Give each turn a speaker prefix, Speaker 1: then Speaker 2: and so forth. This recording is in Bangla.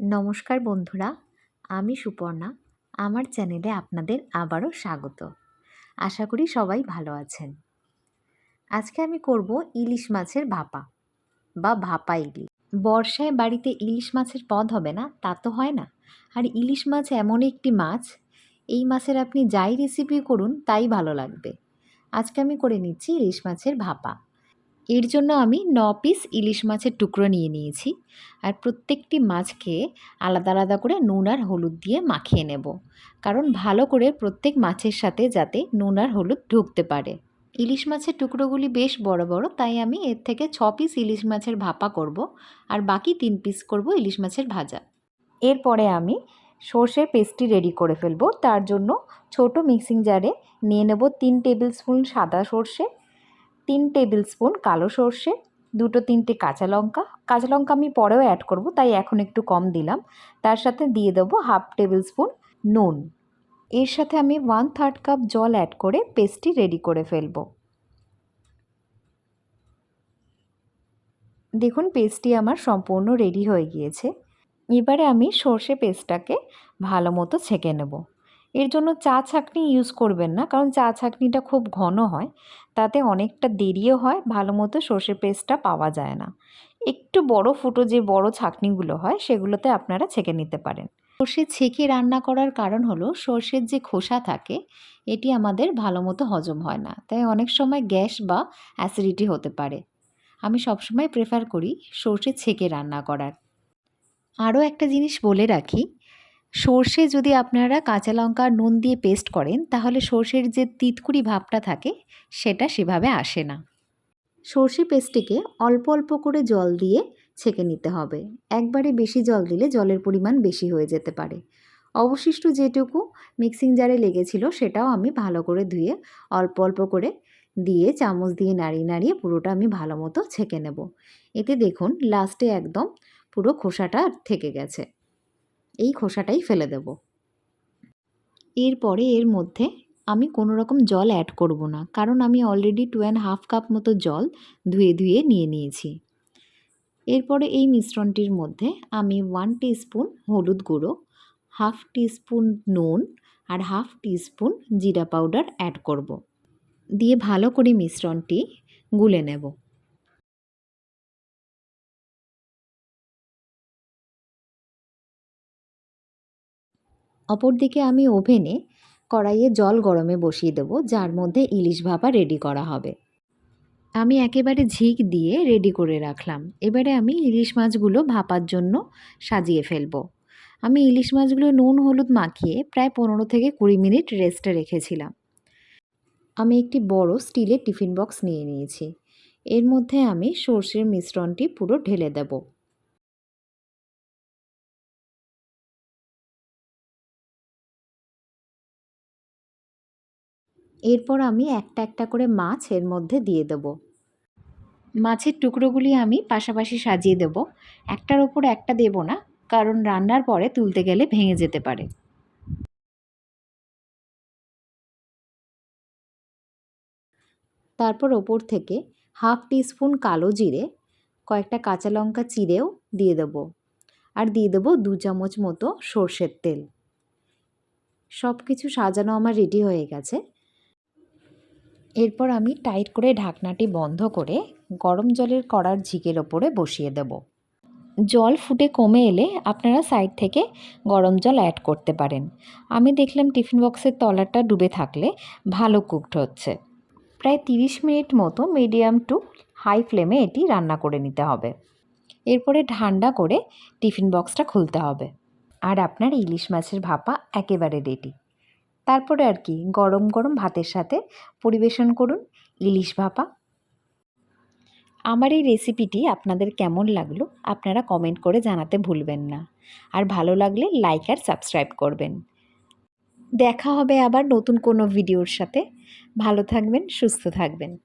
Speaker 1: নমস্কার বন্ধুরা, আমি সুপর্ণা। আমার চ্যানেলে আপনাদের আবারও স্বাগত। আশা করি সবাই ভালো আছেন। আজকে আমি করব ইলিশ মাছের ভাপা বা ভাপা ইলিশ। বর্ষায় বাড়িতে ইলিশ মাছের পদ হবে না, তা তো হয় না। আর ইলিশ মাছ এমন একটি মাছ, এই মাছের আপনি যাই রেসিপি করুন, তাই ভালো লাগবে। আজকে আমি করে নিচ্ছি ইলিশ মাছের ভাপা। এর জন্য আমি ন পিস ইলিশ মাছের টুকরো নিয়ে নিয়েছি। আর প্রত্যেকটি মাছকে আলাদা আলাদা করে নুন আর হলুদ দিয়ে মাখিয়ে নেব। কারণ ভালো করে প্রত্যেক মাছের সাথে যাতে নুন আর হলুদ ঢুকতে পারে। ইলিশ মাছের টুকরোগুলি বেশ বড় বড়, তাই আমি এর থেকে ছ পিস ইলিশ মাছের ভাপা করব আর বাকি তিন পিস করব ইলিশ মাছের ভাজা। এরপরে আমি সর্ষের পেস্টটি রেডি করে ফেলব। তার জন্য ছোট মিক্সিং জারে নিয়ে নেব তিন টেবিল স্পুন সাদা সর্ষে তিন টেবিল স্পুন কালো সর্ষে, দুটো তিনটে কাঁচা লঙ্কা। কাঁচা লঙ্কা আমি পরেও অ্যাড করব, তাই এখন একটু কম দিলাম। তার সাথে দিয়ে দেবো হাফ টেবিল স্পুন নুন। এর সাথে আমি ওয়ান থার্ড কাপ জল অ্যাড করে পেস্টটি রেডি করে ফেলব। দেখুন, পেস্টটি আমার সম্পূর্ণ রেডি হয়ে গিয়েছে। এবারে আমি সর্ষে পেস্টটাকে ভালো মতো ছেঁকে নেব। এর জন্য চা ছাঁকনি ইউজ করবেন না। কারণ চা ছাঁকনিটা খুব ঘন হয়, তাতে অনেকটা দেরিও হয়, ভালো মতো সর্ষে পেস্টটা পাওয়া যায় না। একটু বড় ফুটো যে বড় ছাঁকনিগুলো হয়, সেগুলোতে আপনারা ছেঁকে নিতে পারেন। সর্ষে ছেঁকে রান্না করার কারণ হলো, সর্ষের যে খোসা থাকে, এটি আমাদের ভালো মতো হজম হয় না। তাই অনেক সময় গ্যাস বা অ্যাসিডিটি হতে পারে। আমি সবসময় প্রেফার করি সর্ষে ছেঁকে রান্না করার। আরও একটা জিনিস বলে রাখি সর্ষে যদি আপনারা কাঁচা লঙ্কা, নুন দিয়ে পেস্ট করেন, তাহলে সর্ষের যে তিতকুড়ি ভাবটা থাকে, সেটা সেভাবে আসে না। সর্ষে পেস্টটিকে অল্প অল্প করে জল দিয়ে ছেঁকে নিতে হবে। একবারে বেশি জল দিলে জলের পরিমাণ বেশি হয়ে যেতে পারে। অবশিষ্ট যেটুকু মিক্সিং জারে লেগেছিল, সেটাও আমি ভালো করে ধুয়ে অল্প অল্প করে দিয়ে চামচ দিয়ে নাড়িয়ে নাড়িয়ে পুরোটা আমি ভালো মতো ছেঁকে নেব। এতে দেখুন লাস্টে একদম পুরো খোসাটা থেকে গেছে। এই খোসাটাই ফেলে দেব। এরপরে এর মধ্যে আমি কোনো রকম জল অ্যাড করব না, কারণ আমি already two and half cup মতো জল ধুয়ে ধুয়ে নিয়ে নিয়েছি। এরপরে এই মিশ্রণটির মধ্যে আমি ওয়ান স্পুন হলুদ গুঁড়ো হাফ স্পুন নুন আর হাফ স্পুন জিরা পাউডার অ্যাড করব। দিয়ে ভালো করে মিশ্রণটি গুলে নেব। অপরদিকে আমি ওভেনে কড়াইয়ে জল গরমে বসিয়ে দেবো, যার মধ্যে ইলিশ ভাপা রেডি করা হবে। আমি একেবারে ঝিক দিয়ে রেডি করে রাখলাম। এবারে আমি ইলিশ মাছগুলো ভাপার জন্য সাজিয়ে ফেলব। আমি ইলিশ মাছগুলো নুন হলুদ মাখিয়ে প্রায় পনেরো থেকে কুড়ি মিনিট রেস্টে রেখেছিলাম। আমি একটি বড় স্টিলের টিফিন বক্স নিয়ে নিয়েছি। এর মধ্যে আমি সর্ষের মিশ্রণটি পুরো ঢেলে দেবো। এরপর আমি একটা একটা করে মাছ এর মধ্যে দিয়ে দেবো। মাছের টুকরোগুলি আমি পাশাপাশি সাজিয়ে দেব। একটার ওপর একটা দেব না, কারণ রান্নার পরে তুলতে গেলে ভেঙে যেতে পারে। তারপর ওপর থেকে হাফ টিস্পুন কালো জিরে, কয়েকটা কাঁচা লঙ্কা চিরেও দিয়ে দেবো। আর দিয়ে দেবো দু চামচ মতো সর্ষের তেল। সব কিছু সাজানো আমার রেডি হয়ে গেছে। এরপর আমি টাইট করে ঢাকনাটি বন্ধ করে গরম জলের কড়ার ঝিকের ওপরে বসিয়ে দেব। জল ফুটে কমে এলে আপনারা সাইড থেকে গরম জল অ্যাড করতে পারেন। আমি দেখলাম টিফিন বক্সের তলাটা ডুবে থাকলে ভালো কুকড হচ্ছে। প্রায় তিরিশ মিনিট মতো মিডিয়াম টু হাই ফ্লেমে এটি রান্না করে নিতে হবে। এরপরে ঠান্ডা করে টিফিন বক্সটা খুলতে হবে। আর আপনার ইলিশ মাছের ভাপা একেবারে রেডি তারপরে আর কি, গরম গরম ভাতের সাথে পরিবেশন করুন। ইলিশ ভাপা। আমার এই রেসিপিটি আপনাদের কেমন লাগল আপনারা কমেন্ট করে জানাতে ভুলবেন না। আর ভালো লাগলে লাইক আর সাবস্ক্রাইব করবেন। দেখা হবে আবার নতুন কোনো ভিডিওর সাথে। ভালো থাকবেন, সুস্থ থাকবেন।